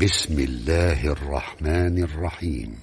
Bismillahirrahmanirrahim.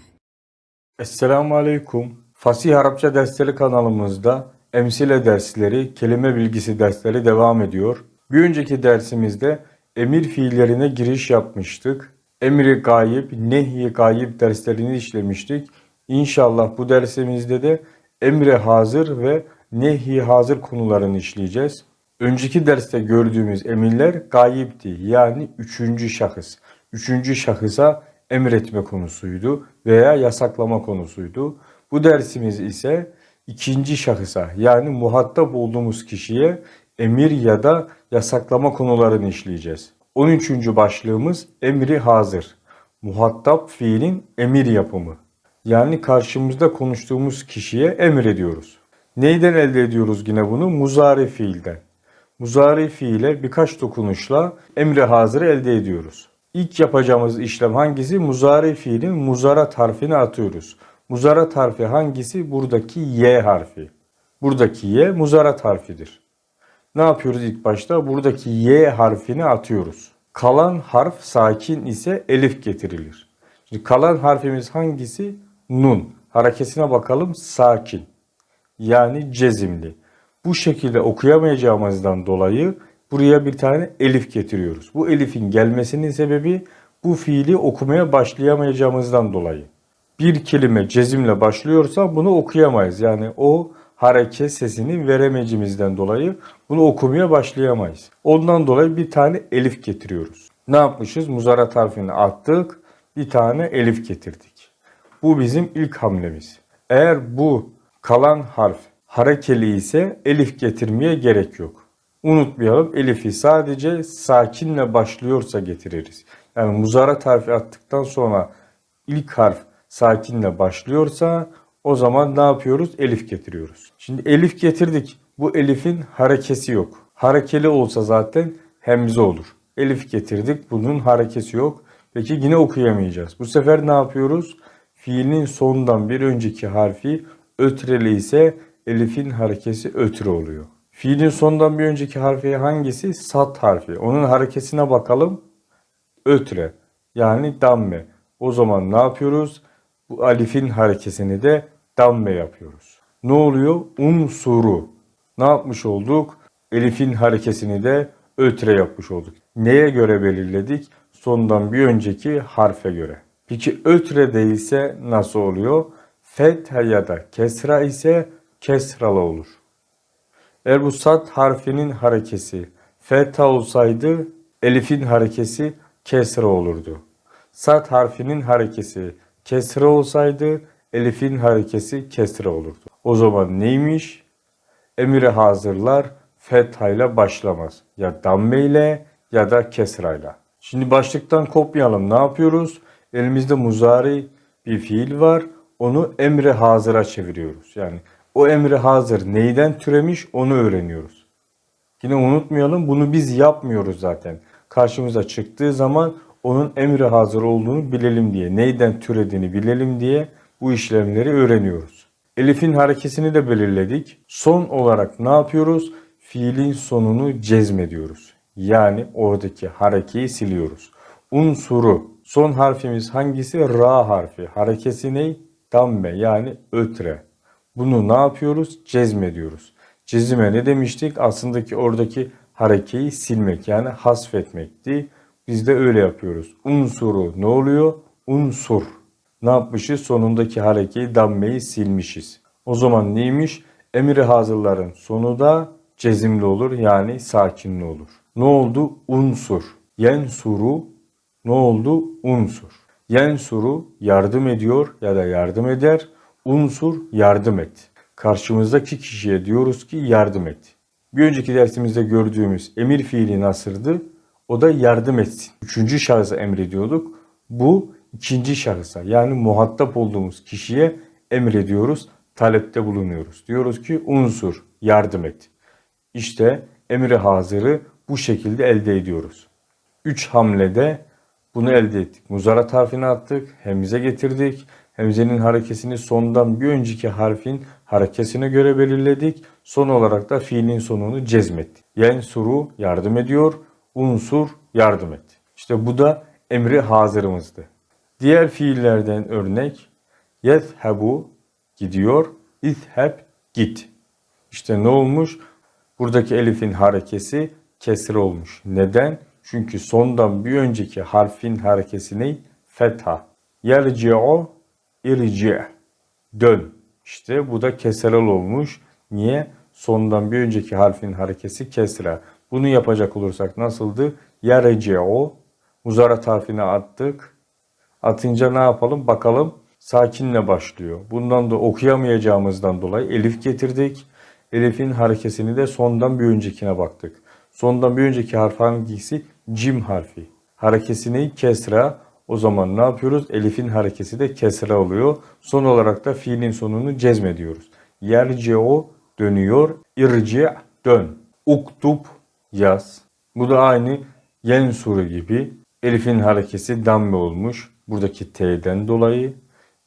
Esselamu Aleyküm. Fasih Arapça dersleri kanalımızda emsile dersleri, kelime bilgisi dersleri devam ediyor. Bir önceki dersimizde emir fiillerine giriş yapmıştık. Emri gayip, nehi gayip derslerini işlemiştik. İnşallah bu dersimizde de emre hazır ve nehi hazır konularını işleyeceğiz. Önceki derste gördüğümüz emirler gayipti yani üçüncü şahıs. Üçüncü şahısa emretme konusuydu veya yasaklama konusuydu. Bu dersimiz ise ikinci şahısa yani muhatap olduğumuz kişiye emir ya da yasaklama konularını işleyeceğiz. 13. başlığımız emri hazır. Muhatap fiilin emir yapımı. Yani karşımızda konuştuğumuz kişiye emrediyoruz. Neyden elde ediyoruz yine bunu? Muzari fiilden. Muzari fiile birkaç dokunuşla emri hazır elde ediyoruz. İlk yapacağımız işlem hangisi? Muzari fiilin muzarat harfini atıyoruz. Muzarat harfi hangisi? Buradaki Y harfi. Buradaki Y muzarat harfidir. Ne yapıyoruz ilk başta? Buradaki Y harfini atıyoruz. Kalan harf sakin ise elif getirilir. Şimdi kalan harfimiz hangisi? Nun. Harekesine bakalım sakin. Yani cezimli. Bu şekilde okuyamayacağımızdan dolayı buraya bir tane elif getiriyoruz. Bu elifin gelmesinin sebebi bu fiili okumaya başlayamayacağımızdan dolayı. Bir kelime cezimle başlıyorsa bunu okuyamayız. Yani o hareket sesini veremeyicimizden dolayı bunu okumaya başlayamayız. Ondan dolayı bir tane elif getiriyoruz. Ne yapmışız? Muzarat harfini attık. Bir tane elif getirdik. Bu bizim ilk hamlemiz. Eğer bu kalan harf harekeli ise elif getirmeye gerek yok. Unutmayalım elifi sadece sakinle başlıyorsa getiririz. Yani muzarat harfi attıktan sonra ilk harf sakinle başlıyorsa o zaman ne yapıyoruz? Elif getiriyoruz. Şimdi elif getirdik. Bu elifin harekesi yok. Harekeli olsa zaten hemze olur. Elif getirdik. Bunun harekesi yok. Peki yine okuyamayacağız. Bu sefer ne yapıyoruz? Fiilin sonundan bir önceki harfi ötreli ise elifin harekesi ötre oluyor. Fiilin sonundan bir önceki harfi hangisi? Sat harfi. Onun harekesine bakalım. Ötre. Yani damme. O zaman ne yapıyoruz? Bu alifin harekesini de damme yapıyoruz. Ne oluyor? Unsuru. Ne yapmış olduk? Elifin harekesini de ötre yapmış olduk. Neye göre belirledik? Sondan bir önceki harfe göre. Peki ötre değilse nasıl oluyor? Fetha ya da kesra ise kesralı olur. Eğer bu sat harfinin harekesi fetha olsaydı elifin harekesi kesra olurdu. Sat harfinin harekesi kesra olsaydı elifin harekesi kesra olurdu. O zaman neymiş? Emire hazırlar fethayla başlamaz. Ya damme ile ya da kesrayla. Şimdi başlıktan kopmayalım. Ne yapıyoruz? Elimizde muzari bir fiil var. Onu emre hazıra çeviriyoruz. Yani o emri hazır neyden türemiş onu öğreniyoruz. Yine unutmayalım bunu biz yapmıyoruz zaten. Karşımıza çıktığı zaman onun emri hazır olduğunu bilelim diye, neyden türediğini bilelim diye bu işlemleri öğreniyoruz. Elif'in harekesini de belirledik. Son olarak ne yapıyoruz? Fiilin sonunu cezmediyoruz. Yani oradaki harekeyi siliyoruz. Unsuru. Son harfimiz hangisi? Ra harfi. Harekesi ne? Damme yani ötre. Bunu ne yapıyoruz? Cezmediyoruz. Cezime ne demiştik? Aslında ki oradaki harekeyi silmek yani hasfetmekti. Biz de öyle yapıyoruz. Unsuru ne oluyor? Unsur. Ne yapmışız? Sonundaki harekeyi dammeyi silmişiz. O zaman neymiş? Emri hazırların sonu da cezimli olur yani sakinli olur. Ne oldu? Unsur. Yensuru ne oldu? Unsur. Yensuru yardım ediyor ya da yardım eder. Unsur yardım et. Karşımızdaki kişiye diyoruz ki yardım et. Bir önceki dersimizde gördüğümüz emir fiili nasırdı? O da yardım etsin. Üçüncü şahısa emrediyorduk. Bu ikinci şahısa yani muhatap olduğumuz kişiye emrediyoruz, talepte bulunuyoruz. Diyoruz ki unsur, yardım et. İşte emri hazırı bu şekilde elde ediyoruz. Üç hamlede bunu elde ettik. Muzarat harfini attık, hemze getirdik. Hemzenin harekesini sondan bir önceki harfin harekesine göre belirledik. Son olarak da fiilin sonunu cezmettik. Yensuru yardım ediyor, unsur yardım et. İşte bu da emri hazırımızdı. Diğer fiillerden örnek yezhebu gidiyor, izheb git. İşte ne olmuş? Buradaki elifin harekesi kesre olmuş. Neden? Çünkü sondan bir önceki harfin harekesi ne? Fetha. Yerci'o irci' dön. İşte bu da kesrel olmuş. Niye? Sondan bir önceki harfin harekesi kesre. Bunu yapacak olursak nasıldı? Yerci'o muzarat harfine attık. Atınca ne yapalım? Bakalım sakinle başlıyor. Bundan da okuyamayacağımızdan dolayı elif getirdik. Elif'in harekesini de sondan bir öncekine baktık. Sondan bir önceki harf hangisi? Cim harfi. Harekesini kesra. O zaman ne yapıyoruz? Elif'in harekesi de kesra oluyor. Son olarak da fiilin sonunu cezmediyoruz. Yerci'o dönüyor. İrci' dön. Uktub yaz. Bu da aynı yensuru gibi. Elif'in harekesi damme olmuş. Buradaki T'den dolayı.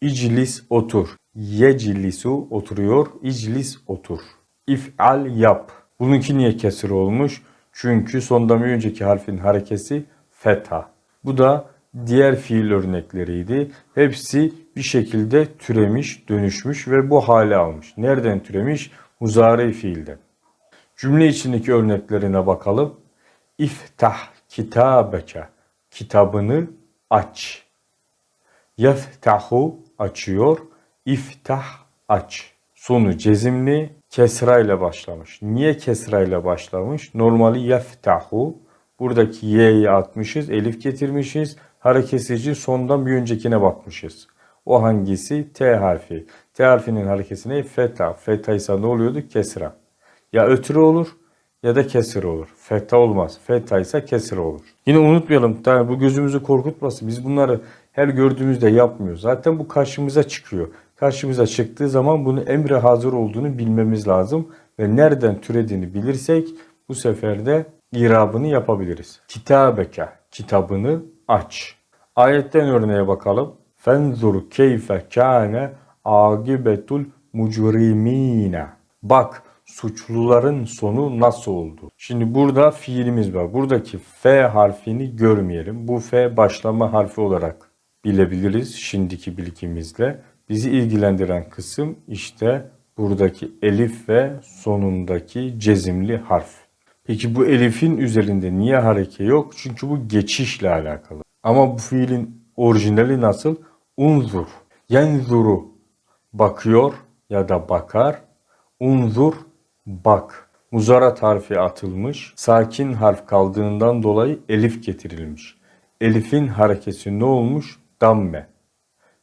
İclis otur. Yeclisu oturuyor. İclis otur. İf'al yap. Bununki niye kesir olmuş? Çünkü sondan bir önceki harfin harekesi fetha. Bu da diğer fiil örnekleriydi. Hepsi bir şekilde türemiş, dönüşmüş ve bu hale almış. Nereden türemiş? Muzari fiilden. Cümle içindeki örneklerine bakalım. İftah kitabeke. Kitabını aç. Yeftahu açıyor. İftah aç. Sonu cezimli kesra ile başlamış. Niye kesra ile başlamış? Normali yeftahu. Buradaki y'yi atmışız, elif getirmişiz. Harekesici sondan bir öncekine bakmışız. O hangisi? T harfi. T harfinin harekesine feta. Feta ise ne oluyordu? Kesra. Ya ötürü olur ya da kesir olur. Feta olmaz. Feta ise kesir olur. Yine unutmayalım. Tabi bu gözümüzü korkutmasın. Biz bunları her gördüğümüzde yapmıyoruz. Zaten bu karşımıza çıkıyor. Karşımıza çıktığı zaman bunu emre hazır olduğunu bilmemiz lazım. Ve nereden türediğini bilirsek bu sefer de irabını yapabiliriz. Kitabeke, kitabını aç. Ayetten örneğe bakalım. Fenzur keyfe kâne agibetul mucrimine. Bak suçluların sonu nasıl oldu? Şimdi burada fiilimiz var. Buradaki F harfini görmeyelim. Bu F başlama harfi olarak bilebiliriz şimdiki bilgimizle. Bizi ilgilendiren kısım işte buradaki elif ve sonundaki cezimli harf. Peki bu elifin üzerinde niye hareke yok? Çünkü bu geçişle alakalı. Ama bu fiilin orijinali nasıl? Unzur. Yenzuru. Bakıyor ya da bakar. Unzur. Bak. Muzarat harfi atılmış. Sakin harf kaldığından dolayı elif getirilmiş. Elifin harekesi ne olmuş? Damme.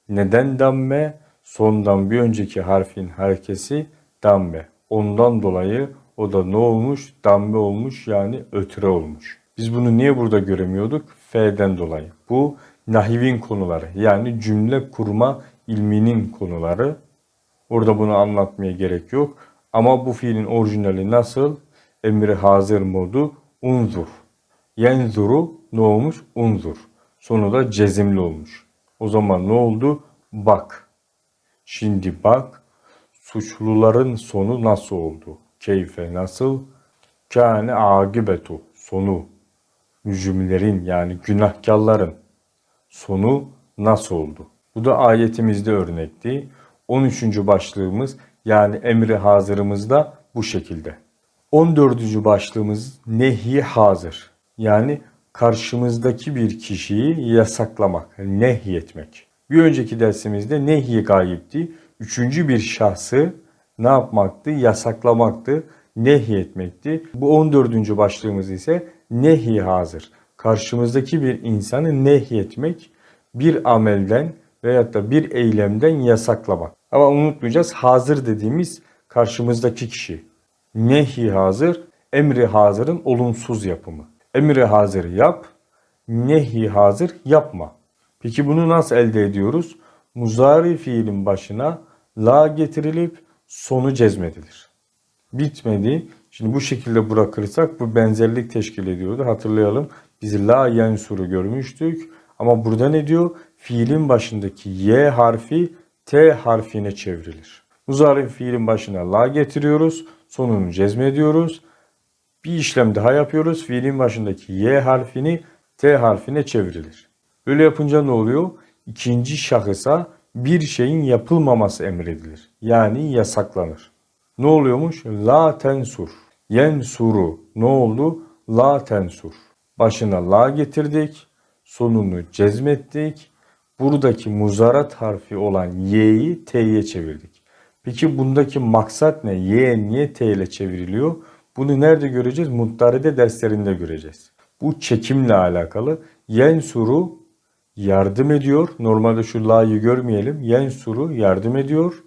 Neden damme? Sondan bir önceki harfin harekesi damme. Ondan dolayı o da ne olmuş? Damme olmuş yani ötüre olmuş. Biz bunu niye burada göremiyorduk? F'den dolayı. Bu nahivin konuları yani cümle kurma ilminin konuları. Orada bunu anlatmaya gerek yok. Ama bu fiilin orijinali nasıl? Emri hazır modu unzur. Yenzuru ne olmuş? Unzur. Sonu da cezimli olmuş. O zaman ne oldu? Bak. Şimdi bak. Suçluların sonu nasıl oldu? Keyfe nasıl? Kâne agibetu. Sonu. Mücrimlerin yani günahkarların sonu nasıl oldu? Bu da ayetimizde örnekti. 13. başlığımız yani emri hazırımızda bu şekilde. 14. başlığımız nehi hazır. Yani karşımızdaki bir kişiyi yasaklamak, nehyetmek. Bir önceki dersimizde nehi gayipti. Üçüncü bir şahsı ne yapmaktı? Yasaklamaktı, nehyetmekti. Bu 14. başlığımız ise nehi hazır. Karşımızdaki bir insanı nehyetmek, bir amelden veyahut da bir eylemden yasaklamak. Ama unutmayacağız hazır dediğimiz karşımızdaki kişi. Nehi hazır, emri hazırın olumsuz yapımı. Emri hazır yap, nehi hazır yapma. Peki bunu nasıl elde ediyoruz? Muzari fiilin başına la getirilip sonu cezmedilir. Bitmedi. Şimdi bu şekilde bırakırsak bu benzerlik teşkil ediyordu. Hatırlayalım. Biz la yensuru görmüştük. Ama burada ne diyor? Fiilin başındaki y harfi t harfine çevrilir. Muzari fiilin başına la getiriyoruz. Sonunu cezmediyoruz. Bir işlem daha yapıyoruz. Fiilin başındaki y harfini t harfine çevrilir. Böyle yapınca ne oluyor? İkinci şahısa bir şeyin yapılmaması emredilir. Yani yasaklanır. Ne oluyormuş? La tensur. Yensuru. Ne oldu? La tensur. Başına la getirdik. Sonunu cezmettik. Buradaki muzarat harfi olan y'yi t'ye çevirdik. Peki bundaki maksat ne? Y niye t ile çevriliyor? Bunu nerede göreceğiz? Muttaride derslerinde göreceğiz. Bu çekimle alakalı. Yensuru yardım ediyor. Normalde şu la'yı görmeyelim. Yensuru yardım ediyor.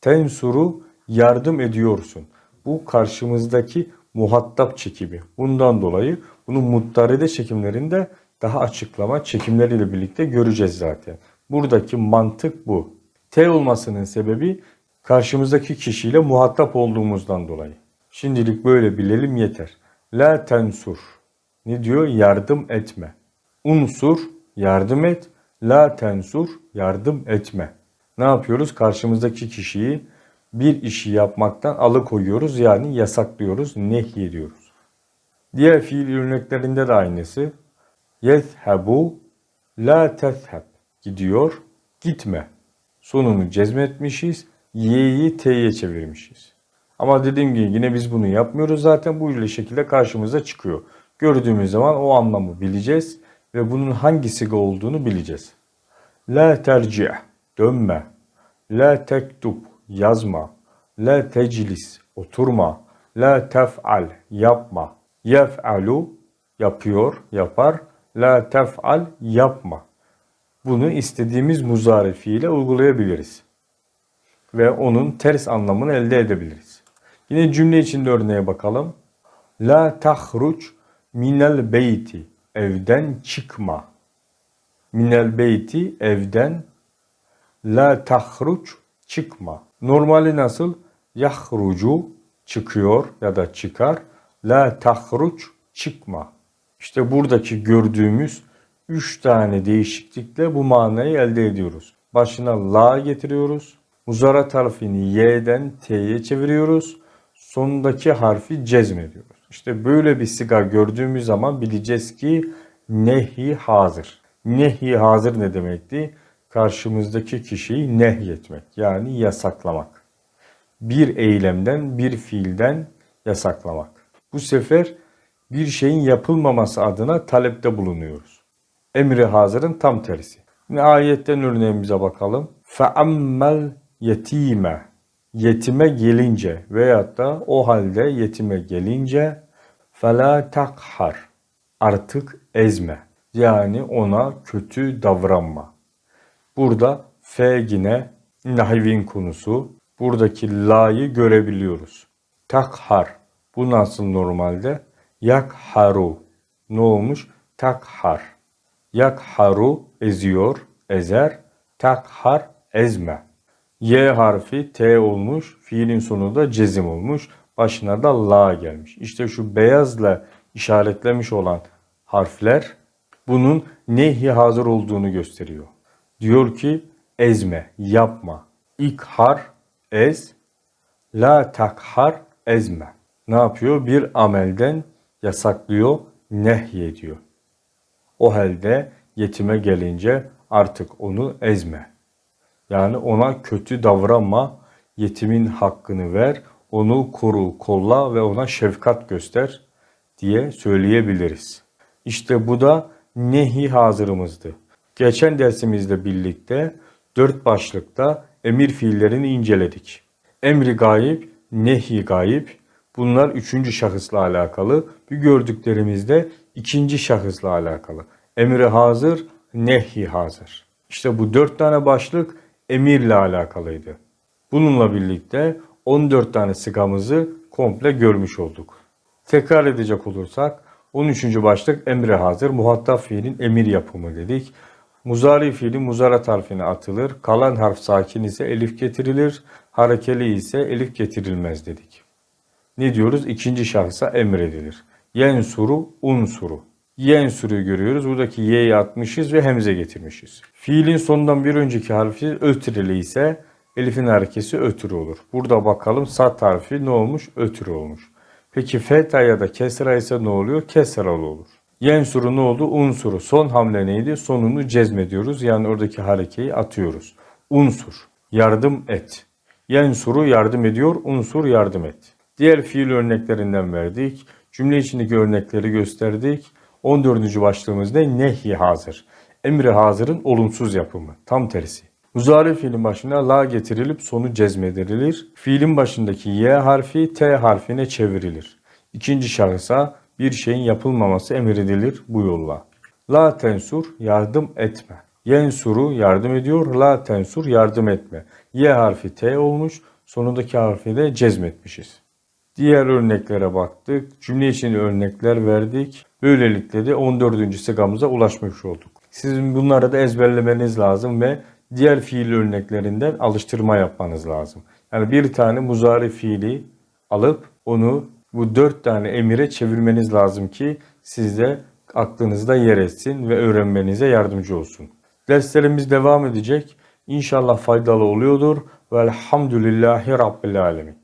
Tensuru yardım ediyorsun. Bu karşımızdaki muhatap çekimi. Bundan dolayı bunu muttaride çekimlerinde daha açıklama çekimleriyle birlikte göreceğiz zaten. Buradaki mantık bu. T olmasının sebebi karşımızdaki kişiyle muhatap olduğumuzdan dolayı. Şimdilik böyle bilelim yeter. La tensur. Ne diyor? Yardım etme. Unsur yardım et. La tensur yardım etme. Ne yapıyoruz? Karşımızdaki kişiyi bir işi yapmaktan alıkoyuyoruz yani yasaklıyoruz, nehyediyoruz. Diğer fiil örneklerinde de aynısı. Yezhebu la tezheb. Gidiyor, gitme. Sonunu cezmetmişiz, y'yi t'ye çevirmişiz. Ama dediğim gibi yine biz bunu yapmıyoruz zaten bu şekilde karşımıza çıkıyor. Gördüğümüz zaman o anlamı bileceğiz ve bunun hangi siga olduğunu bileceğiz. La tercih, dönme. La tektub, yazma. La teclis, oturma. La tef'al, yapma. Yef'alu, yapıyor, yapar. La tef'al, yapma. Bunu istediğimiz muzari fiile uygulayabiliriz. Ve onun ters anlamını elde edebiliriz. Yine cümle içinde örneğe bakalım. La tahruç minel beyti. Evden çıkma. Minel beyti evden La tahruç çıkma. Normali nasıl? Yahrucu çıkıyor ya da çıkar. La tahruç çıkma. İşte buradaki gördüğümüz üç tane değişiklikle bu manayı elde ediyoruz. Başına la getiriyoruz. Muzarat harfini y'den t'ye çeviriyoruz. Sonundaki harfi cezmediyoruz. İşte böyle bir siga gördüğümüz zaman bileceğiz ki nehi hazır. Nehi hazır ne demekti? karşımızdaki kişiyi nehyetmek yani yasaklamak. Bir eylemden, bir fiilden yasaklamak. Bu sefer bir şeyin yapılmaması adına talepte bulunuyoruz. Emri hazırın tam tersi. Yine ayetten örneğimize bakalım. فَأَمَّ yetime yetime gelince veyahut da o halde yetime gelince fela takhar artık ezme. Yani ona kötü davranma. Burada fe yine nahivin konusu. Buradaki la'yı görebiliyoruz. Takhar. Bu nasıl normalde? Yakharu. Ne olmuş? Takhar. Yakharu eziyor, ezer. Takhar ezme. Y harfi T olmuş. Fiilin sonunda cezim olmuş. Başına da la gelmiş. İşte şu beyazla işaretlemiş olan harfler bunun nehi hazır olduğunu gösteriyor. Diyor ki ezme, yapma. İkhar, ez. La takhar, ezme. Ne yapıyor? Bir amelden yasaklıyor, nehyediyor. O halde yetime gelince artık onu ezme. Yani ona kötü davranma, yetimin hakkını ver, onu koru, kolla ve ona şefkat göster diye söyleyebiliriz. İşte bu da nehi hazırımızdı. Geçen dersimizle birlikte dört başlıkta emir fiillerini inceledik. Emri gayip, nehi gayip bunlar üçüncü şahısla alakalı. Bir gördüklerimizde ikinci şahısla alakalı. Emri hazır, nehi hazır. İşte bu dört tane başlık emirle alakalıydı. Bununla birlikte 14 tane sıgamızı komple görmüş olduk. Tekrar edecek olursak 13. başlık emri hazır, muhatap fiilin emir yapımı dedik. Muzari fiili muzarat harfine atılır. Kalan harf sakin ise elif getirilir. Harekeli ise elif getirilmez dedik. Ne diyoruz? İkinci şahsa emredilir. Yensuru, unsuru. Yensuru'yu görüyoruz. Buradaki y'yi atmışız ve hemze getirmişiz. Fiilin sonundan bir önceki harfi ötrili ise elifin harekesi ötürü olur. Burada bakalım sat harfi ne olmuş? Ötürü olmuş. Peki feta ya da kesra ise ne oluyor? Kesralı olur. Yensuru ne oldu? Unsuru. Son hamle neydi? Sonunu cezmediyoruz. Yani oradaki harekeyi atıyoruz. Unsur. Yardım et. Yensuru yardım ediyor. Unsur yardım et. Diğer fiil örneklerinden verdik. Cümle içindeki örnekleri gösterdik. 14. başlığımız ne? Nehi hazır. Emri hazırın olumsuz yapımı. Tam tersi. Muzari fiilin başına la getirilip sonu cezmedirilir. Fiilin başındaki y harfi t harfine çevrilir. İkinci şahısa bir şeyin yapılmaması emredilir bu yolla. La tensur yardım etme. Yensuru yardım ediyor. La tensur yardım etme. Y harfi T olmuş. Sonundaki harfi de cezmetmişiz. Diğer örneklere baktık. Cümle için örnekler verdik. Böylelikle de 14. sıgamıza ulaşmış olduk. Sizin bunları da ezberlemeniz lazım ve diğer fiil örneklerinden alıştırma yapmanız lazım. Yani bir tane muzari fiili alıp onu bu dört tane emire çevirmeniz lazım ki sizde aklınızda yer etsin ve öğrenmenize yardımcı olsun. Derslerimiz devam edecek. İnşallah faydalı oluyordur. Velhamdülillahi Rabbil Alemin.